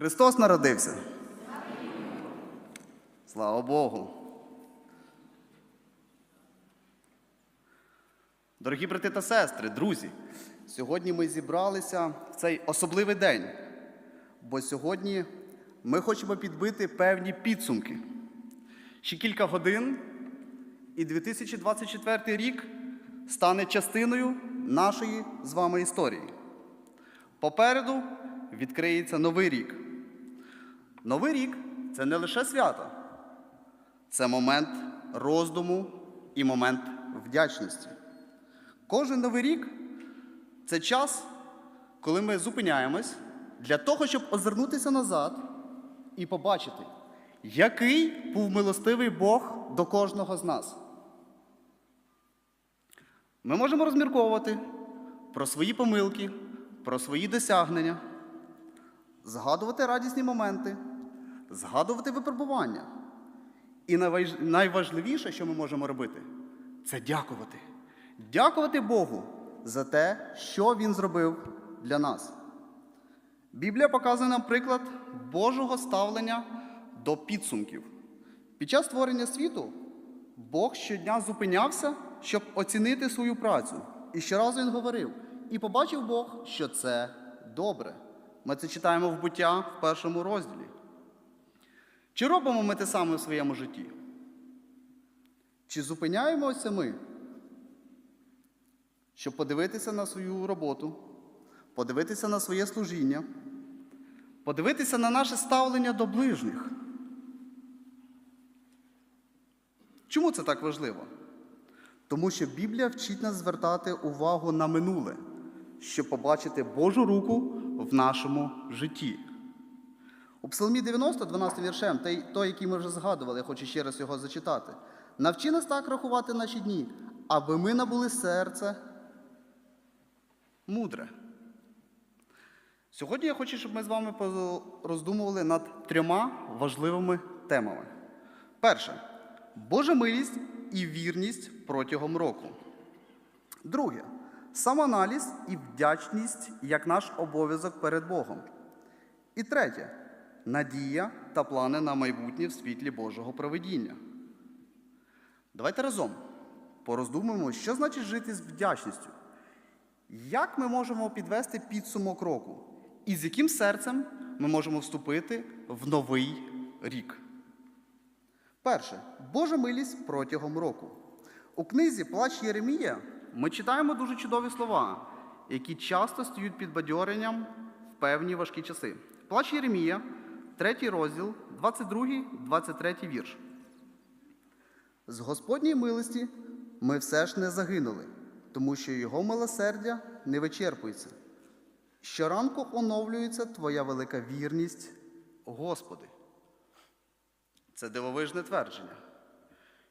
Христос народився. Слава Богу. Дорогі брати та сестри, друзі, сьогодні ми зібралися в цей особливий день, бо сьогодні ми хочемо підбити певні підсумки. Ще кілька годин, і 2024 рік стане частиною нашої з вами історії. Попереду відкриється новий рік. Новий рік це не лише свято, це момент роздуму і момент вдячності. Кожен новий рік це час, коли ми зупиняємось для того, щоб озирнутися назад і побачити, який був милостивий Бог до кожного з нас. Ми можемо розмірковувати про свої помилки, про свої досягнення, згадувати радісні моменти, згадувати випробування. І найважливіше, що ми можемо робити, це дякувати. Дякувати Богу за те, що Він зробив для нас. Біблія показує нам приклад Божого ставлення до підсумків. Під час створення світу Бог щодня зупинявся, щоб оцінити свою працю. І щоразу він говорив: і побачив Бог, що це добре. Ми це читаємо в буття в першому розділі. Чи робимо ми те саме в своєму житті? Чи зупиняємося ми, щоб подивитися на свою роботу, подивитися на своє служіння, подивитися на наше ставлення до ближніх? Чому це так важливо? Тому що Біблія вчить нас звертати увагу на минуле, щоб побачити Божу руку в нашому житті. У Псалмі 90, 12 віршем, той, той, який ми вже згадували, я хочу ще раз його зачитати. Навчи нас так рахувати наші дні, аби ми набули серце мудре. Сьогодні я хочу, щоб ми з вами роздумували над трьома важливими темами. Перше Божа милість і вірність протягом року. Друге самоаналіз і вдячність як наш обов'язок перед Богом. І третє надія та плани на майбутнє в світлі Божого проведіння. Давайте разом пороздумуємо, що значить жити з вдячністю. Як ми можемо підвести підсумок року? І з яким серцем ми можемо вступити в новий рік? Перше, Божа милість протягом року. У книзі Плач Єремія ми читаємо дуже чудові слова, які часто стають підбадьоренням в певні важкі часи. Плач Єремія, третій розділ, 22-23 вірш. З Господньої милості ми все ж не загинули, тому що Його милосердя не вичерпується. Щоранку оновлюється Твоя велика вірність, Господи. Це дивовижне твердження.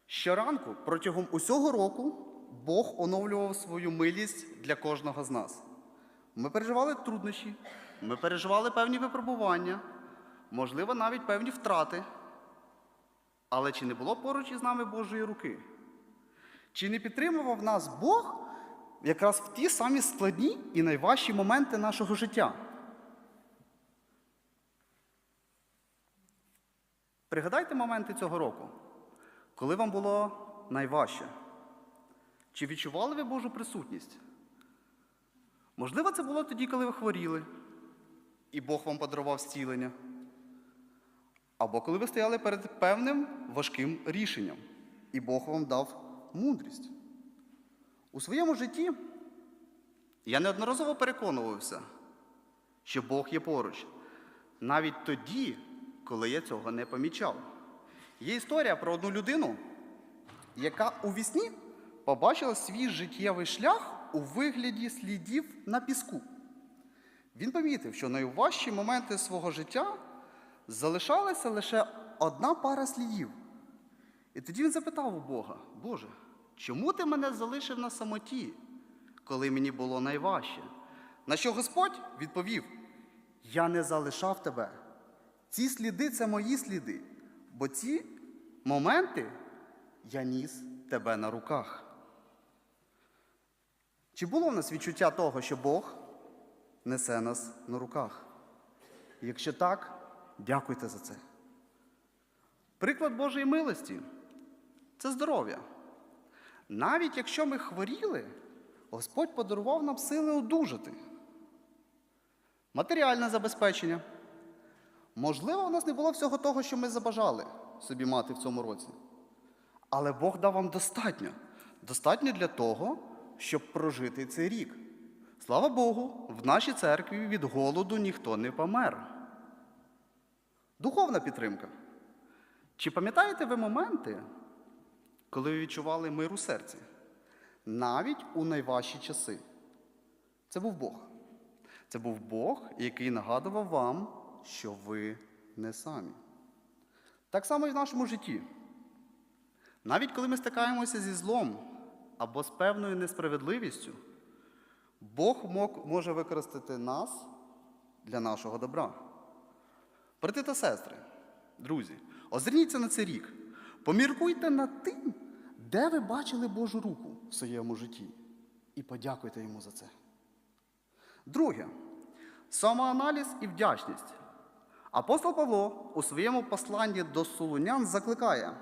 Щоранку протягом усього року Бог оновлював свою милість для кожного з нас. Ми переживали труднощі, ми переживали певні випробування, можливо, навіть певні втрати. Але чи не було поруч із нами Божої руки? Чи не підтримував нас Бог якраз в ті самі складні і найважчі моменти нашого життя? Пригадайте моменти цього року, коли вам було найважче. Чи відчували ви Божу присутність? Можливо, це було тоді, коли ви хворіли, і Бог вам подарував зцілення. Або коли ви стояли перед певним важким рішенням, і Бог вам дав мудрість. У своєму житті я неодноразово переконувався, що Бог є поруч, навіть тоді, коли я цього не помічав. Є історія про одну людину, яка у вісні побачила свій життєвий шлях у вигляді слідів на піску. Він помітив, що найважчі моменти свого життя залишалася лише одна пара слідів. І тоді він запитав у Бога: Боже, чому ти мене залишив на самоті, коли мені було найважче? На що Господь відповів: Я не залишав тебе. Ці сліди це мої сліди, бо ці моменти я ніс тебе на руках. Чи було в нас відчуття того, що Бог несе нас на руках? Якщо так, Дякуйте за це. Приклад Божої милості це здоров'я. Навіть якщо ми хворіли, Господь подарував нам сили одужати. Матеріальне забезпечення. Можливо, у нас не було всього того, що ми забажали собі мати в цьому році. Але Бог дав вам достатньо. Достатньо для того, щоб прожити цей рік. Слава Богу, в нашій церкві від голоду ніхто не помер. Духовна підтримка. Чи пам'ятаєте ви моменти, коли ви відчували мир у серці? Навіть у найважчі часи. Це був Бог. Це був Бог, який нагадував вам, що ви не самі. Так само і в нашому житті. Навіть коли ми стикаємося зі злом або з певною несправедливістю, Бог може використати нас для нашого добра. Брати та сестри, друзі, озирніться на цей рік. Поміркуйте над тим, де ви бачили Божу руку в своєму житті, і подякуйте йому за це. Друге самоаналіз і вдячність. Апостол Павло у своєму посланні до Солунян закликає,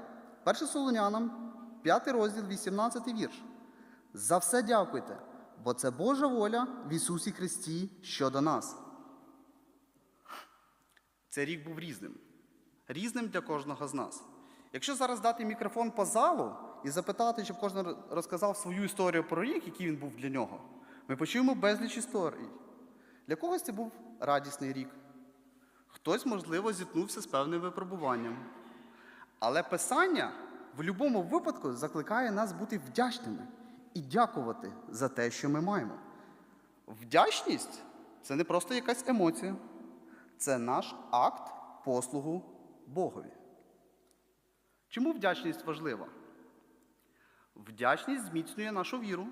1 Солунянам, 5 розділ, 18 вірш. За все дякуйте, бо це Божа воля в Ісусі Христі щодо нас. Цей рік був різним. Різним для кожного з нас. Якщо зараз дати мікрофон по залу і запитати, щоб кожен розказав свою історію про рік, який він був для нього, ми почуємо безліч історій. Для когось це був радісний рік. Хтось, можливо, зіткнувся з певним випробуванням. Але Писання в будь-якому випадку закликає нас бути вдячними і дякувати за те, що ми маємо. Вдячність це не просто якась емоція, це наш акт послугу Богові. Чому вдячність важлива? Вдячність зміцнює нашу віру.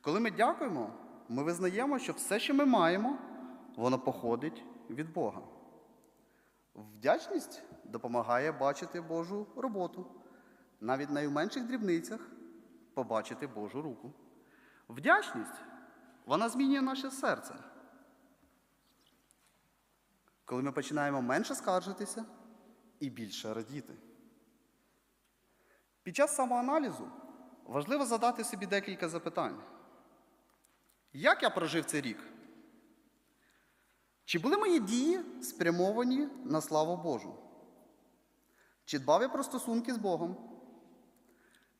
Коли ми дякуємо, ми визнаємо, що все, що ми маємо, воно походить від Бога. Вдячність допомагає бачити Божу роботу, навіть в найменших дрібницях побачити Божу руку. Вдячність вона змінює наше серце. Коли ми починаємо менше скаржитися і більше радіти. Під час самоаналізу важливо задати собі декілька запитань. Як я прожив цей рік? Чи були мої дії спрямовані на славу Божу? Чи дбав я про стосунки з Богом?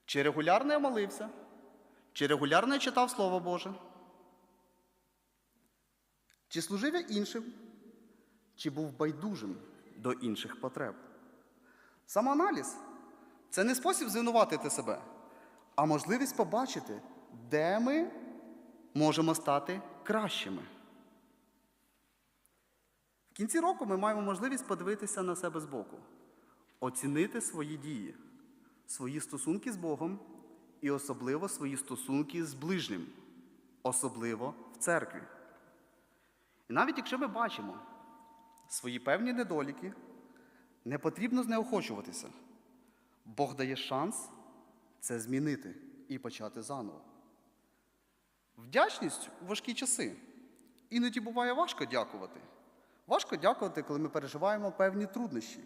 Чи регулярно я молився? Чи регулярно я читав Слово Боже? Чи служив я іншим? Чи був байдужим до інших потреб? Самоаналіз це не спосіб звинуватити себе, а можливість побачити, де ми можемо стати кращими. В кінці року ми маємо можливість подивитися на себе збоку, оцінити свої дії, свої стосунки з Богом і особливо свої стосунки з ближнім, особливо в церкві. І навіть якщо ми бачимо свої певні недоліки, не потрібно знеохочуватися. Бог дає шанс це змінити і почати заново. Вдячність у важкі часи. Іноді буває важко дякувати. Важко дякувати, коли ми переживаємо певні труднощі.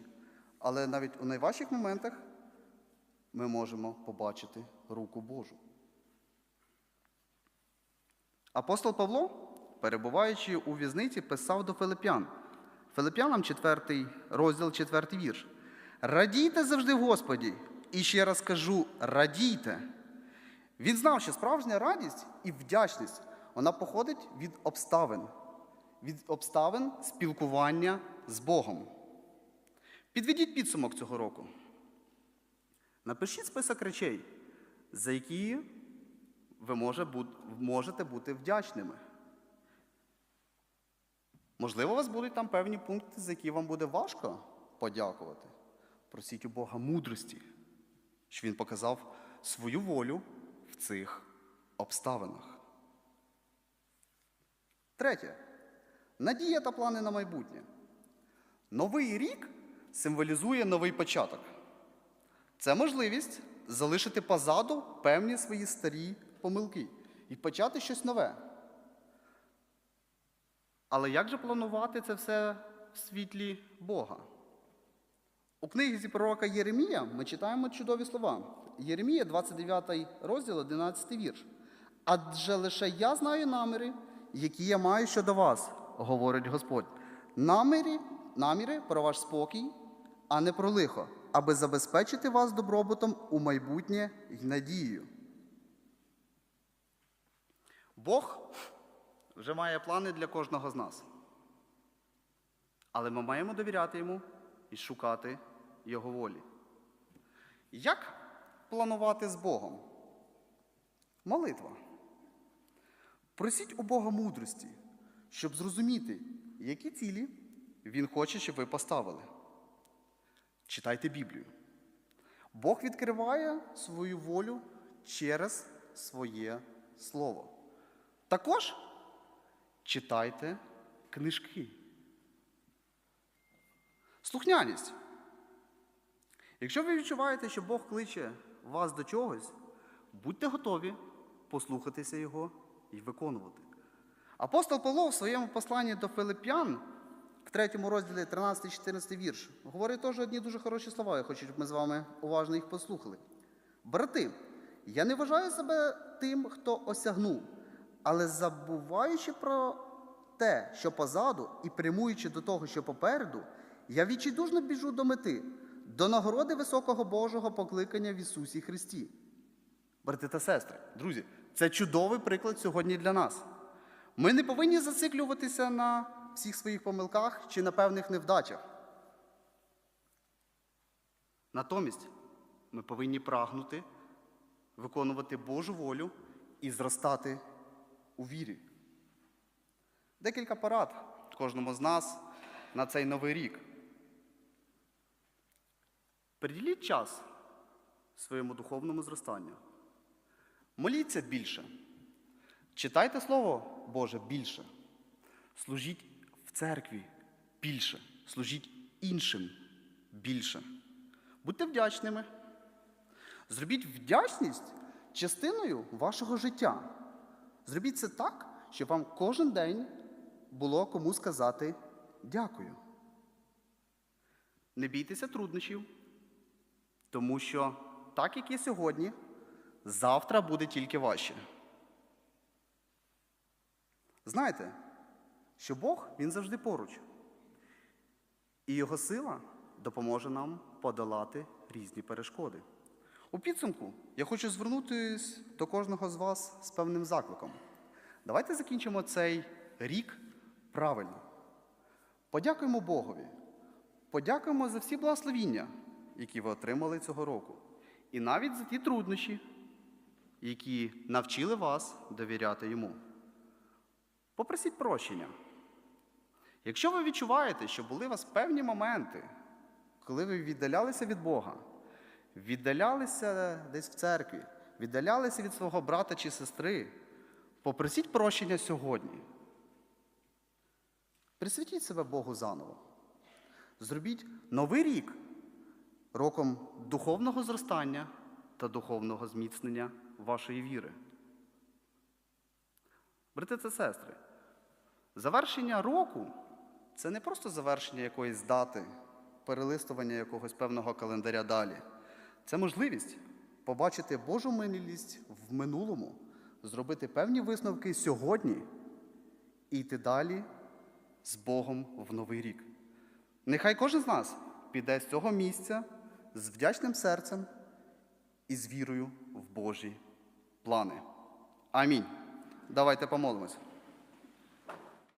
Але навіть у найважчих моментах ми можемо побачити руку Божу. Апостол Павло, перебуваючи у в'язниці, писав до Филип'ян. Филип'янам 4 розділ, 4 вірш. Радійте завжди Господі. І ще раз кажу, радійте. Він знав, що справжня радість і вдячність вона походить від обставин, від обставин спілкування з Богом. Підведіть підсумок цього року. Напишіть список речей, за які ви можете бути вдячними. Можливо, у вас будуть там певні пункти, за які вам буде важко подякувати. Просіть у Бога мудрості, що Він показав свою волю в цих обставинах. Третє. Надія та плани на майбутнє. Новий рік символізує новий початок. Це можливість залишити позаду певні свої старі помилки і почати щось нове. Але як же планувати це все в світлі Бога. У книзі пророка Єремія ми читаємо чудові слова. Єремія, 29 розділ, 11 вірш. Адже лише я знаю наміри, які я маю щодо вас, говорить Господь. Наміри, наміри про ваш спокій, а не про лихо, аби забезпечити вас добробутом у майбутнє й надією. Бог вже має плани для кожного з нас. Але ми маємо довіряти йому і шукати його волі. Як планувати з Богом? Молитва. Просіть у Бога мудрості, щоб зрозуміти, які цілі Він хоче, щоб ви поставили. Читайте Біблію. Бог відкриває свою волю через своє слово. Також читайте книжки. Слухняність. Якщо ви відчуваєте, що Бог кличе вас до чогось, будьте готові послухатися Його і виконувати. Апостол Павло в своєму посланні до Филип'ян в третьому розділі 13-14 вірш говорить теж одні дуже хороші слова. Я хочу, щоб ми з вами уважно їх послухали. Брати, я не вважаю себе тим, хто осягнув, але забуваючи про те, що позаду, і прямуючи до того, що попереду, я відчайдушно біжу до мети, до нагороди високого Божого покликання в Ісусі Христі. Брати та сестри, друзі, це чудовий приклад сьогодні для нас. Ми не повинні зациклюватися на всіх своїх помилках чи на певних невдачах. Натомість ми повинні прагнути виконувати Божу волю і зростати у вірі. Декілька порад кожному з нас на цей новий рік. Приділіть час своєму духовному зростанню. Моліться більше. Читайте Слово Боже більше. Служіть в церкві більше. Служіть іншим більше. Будьте вдячними. Зробіть вдячність частиною вашого життя. Зробіть це так, щоб вам кожен день було кому сказати дякую. Не бійтеся труднощів, тому що так, як і сьогодні, завтра буде тільки важче. Знайте, що Бог Він завжди поруч, і Його сила допоможе нам подолати різні перешкоди. У підсумку я хочу звернутися до кожного з вас з певним закликом. Давайте закінчимо цей рік правильно. Подякуємо Богові. Подякуємо за всі благословіння, які ви отримали цього року. І навіть за ті труднощі, які навчили вас довіряти йому. Попросіть прощення. Якщо ви відчуваєте, що були у вас певні моменти, коли ви віддалялися від Бога, віддалялися десь в церкві, віддалялися від свого брата чи сестри, попросіть прощення сьогодні. Присвятіть себе Богу заново. Зробіть новий рік роком духовного зростання та духовного зміцнення вашої віри. Брати та сестри, завершення року це не просто завершення якоїсь дати, перелистування якогось певного календаря далі. Це можливість побачити Божу милість в минулому, зробити певні висновки сьогодні і йти далі з Богом в новий рік. Нехай кожен з нас піде з цього місця з вдячним серцем і з вірою в Божі плани. Амінь. Давайте помолимось.